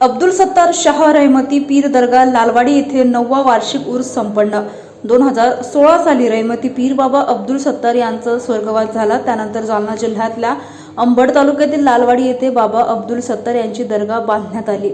अब्दुल सत्तार शाह रहमती पीर दर्गा लालवाडी येथे नववा वार्षिक उर्स संपन्न. दोन हजार सोळा साली रहमती पीर बाबा अब्दुल सत्तार यांचा स्वर्गवास झाला. त्यानंतर जालना जिल्ह्यातल्या अंबड तालुक्यातील लालवाडी येथे बाबा अब्दुल सत्तार यांची दर्गा बांधण्यात आली.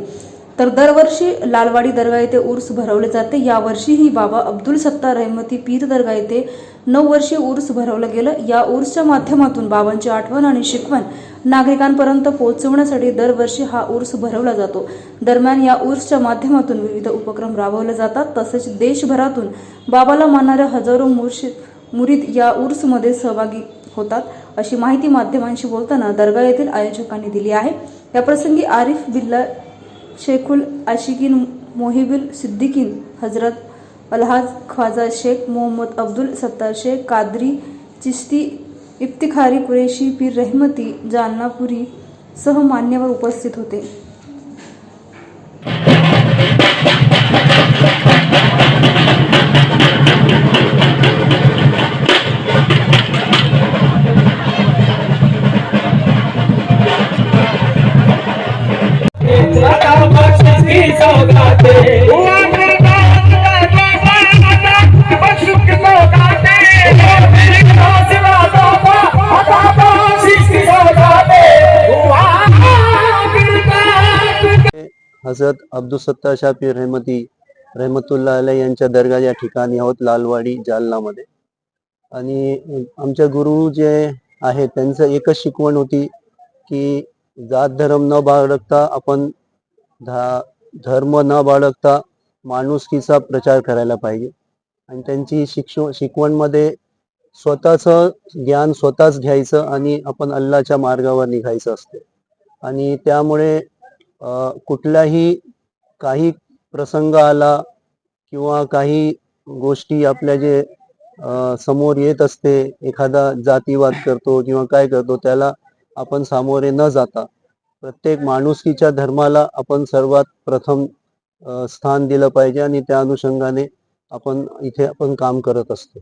तर दरवर्षी लालवाडी दर्गा येथे उर्स भरवले जाते. यावर्षीही बाबा अब्दुल सत्तार रहमती पीर दर्गा येथे नऊ वर्षीय उर्स भरवलं गेलं. या उर्सच्या माध्यमातून बाबांची आठवण आणि शिकवण नागरिकांपर्यंत पोहोचवण्यासाठी दरवर्षी हा उर्स भरवला जातो. दरम्यान या उर्सच्या माध्यमातून विविध उपक्रम राबवले जातात. तसेच देशभरातून बाबाला मानणाऱ्या हजारो मुर्शिद मुरीद या उर्समध्ये सहभागी होतात. अशी माहिती माध्यमांशी बोलताना दर्गा येथील आयोजकांनी दिली आहे. याप्रसंगी आरिफ बिल्ला शेखुल आशिकीन मोहिबुल सिद्दीकीन हजरत अलहाज ख्वाजा शेख मोहम्मद अब्दुल सत्तार शेख कादरी चिश्ती इफ्तिखारी कुरेशी पीर रहमती जालनापुरी सह मान्यवर उपस्थित होते. हजरत अब्दुल सत्तार शाह रहमती रहमतुल्ला अलैह यांच्या दर्गा या ठिकाणी आहोत लालवाडी जालनामध्ये. आणि आमच्या गुरु जे आहेत त्यांचं एकच शिकवण होती की जात धर्म न बाळगता आपण धा धर्म न बाळगता माणुसकीचा प्रचार करायला पाहिजे. आणि त्यांची शिक्षण शिकवणमध्ये स्वतःचं ज्ञान स्वतःच घ्यायचं आणि आपण अल्लाच्या मार्गावर निघायचं असते. आणि त्यामुळे कुठलाही काही प्रसंग आला किंवा काही गोष्टी आपल्या जे समोर येत असते एखादा जातीवाद करतो किंवा काय करतो त्याला आपण सामोरे न जाता प्रत्येक माणुसकीच्या धर्माला आपण सर्वात प्रथम स्थान दिलं पाहिजे आणि त्या अनुषंगाने आपण इथे आपण काम करत असतो.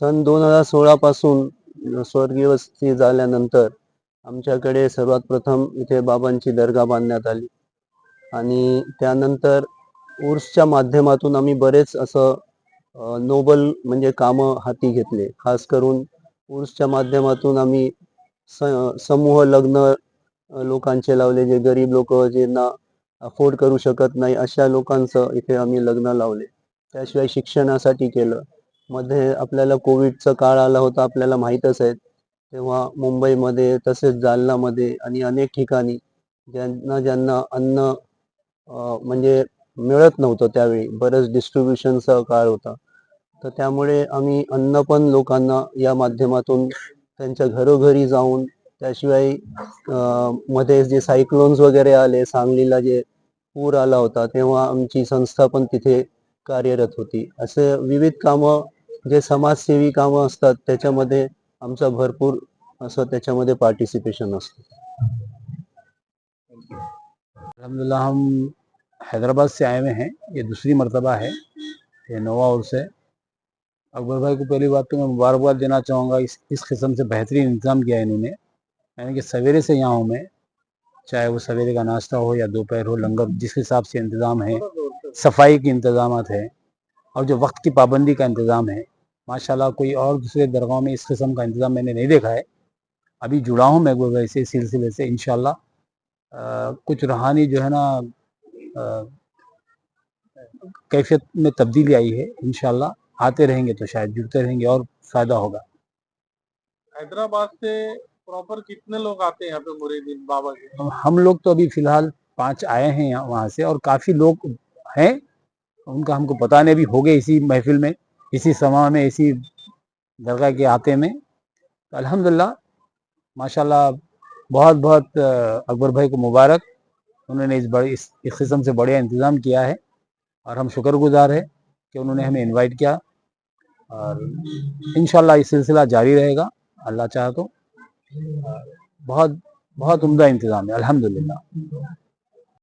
सन दोन हजार सोळा पासून स्वर्गीयवस्थी झाल्यानंतर आमच्याकडे सर्वात प्रथम इथे बाबांची दर्गा बांधण्यात आली. आणि त्यानंतर उर्सच्या माध्यमातून आम्ही बरेच असं नोबल म्हणजे कामं हाती घेतले. खास करून उर्सच्या माध्यमातून आम्ही स- समूह लग्न लोकांचे लावले जे गरीब लोक ज्यांना अफोर्ड करू शकत नाही अशा लोकांचं इथे आम्ही लग्न लावले. त्याशिवाय शिक्षणासाठी केलं. मध्ये आपल्याला कोविडचा काळ आला होता आपल्याला माहीतच आहे. तेव्हा मुंबईमध्ये तसेच जालनामध्ये आणि अनेक ठिकाणी ज्यांना ज्यांना अन्न म्हणजे मिळत नव्हतं त्यावेळी बरंच डिस्ट्रीब्युशनचा काळ होता. तर त्यामुळे आम्ही अन्न पण लोकांना या माध्यमातून त्यांच्या घरोघरी जाऊन त्याशिवायमध्ये जे सायक्लोन्स वगैरे आले सांगलीला जे पूर आला होता तेव्हा आमची संस्था पण तिथे कार्यरत होती. असे विविध कामं जे समाजसेवी कामं असतात आमचा भरपूर असं त्याच्यामध्ये पार्टिसिपेशन अलहमदिल्ला हम हैदराबाद से आए हुए हैं। ये दूसरी मरतबा है, ये नवा उर्स है। अकबर भाई को पहली बात तो मैं मुबारकबाद देना चाहूँगा, इस इस किस्म से बेहतरीन इंतज़ाम किया इन्होंने। यानी कि सवेरे से यहाँ हूँ मैं, चाहे वो सवेरे का नाश्ता हो या दोपहर हो, लंगर, जिस हिसाब से इंतज़ाम है, सफ़ाई के इंतज़ाम है, और जो वक्त की पाबंदी का इंतज़ाम है माशाल्लाह कोई और दूसरे दरगाहों में इस किस्म का इंतज़ाम मैंने नहीं देखा है। अभी जुड़ा हूँ मैं भाई सिलसिले से इन कुछ रूहानी जो है ना कैफियत में तब्दीली आई है इन आते रहेंगे तो शायद जुड़ते रहेंगे और फ़ायदा होगा। हैदराबाद से प्रॉपर कितने लोग आते हैं यहाँ पे मुरीदीन बाबा के? हम- लोग तो अभी फ़िलहाल पाँच आए हैं यहाँ वहाँ से और काफ़ी लोग हैं। उनका हमको पता नहीं अभी हो गए इसी महफिल में। इसी समा में इसी दरगाह के आते में तो अल्हम्दुलिल्लाह माशाल्लाह बहुत बहुत अकबर भाई को मुबारक। उन्होंने इस बड़े इस, इस किस्म से बढ़िया इंतज़ाम किया है और हम शुक्रगुजार है कि उन्होंने हमें इनवाइट किया और इन ये सिलसिला जारी रहेगा अल्लाह चाहे तो। बहुत बहुत उम्दा इंतज़ाम है अल्हम्दुलिल्लाह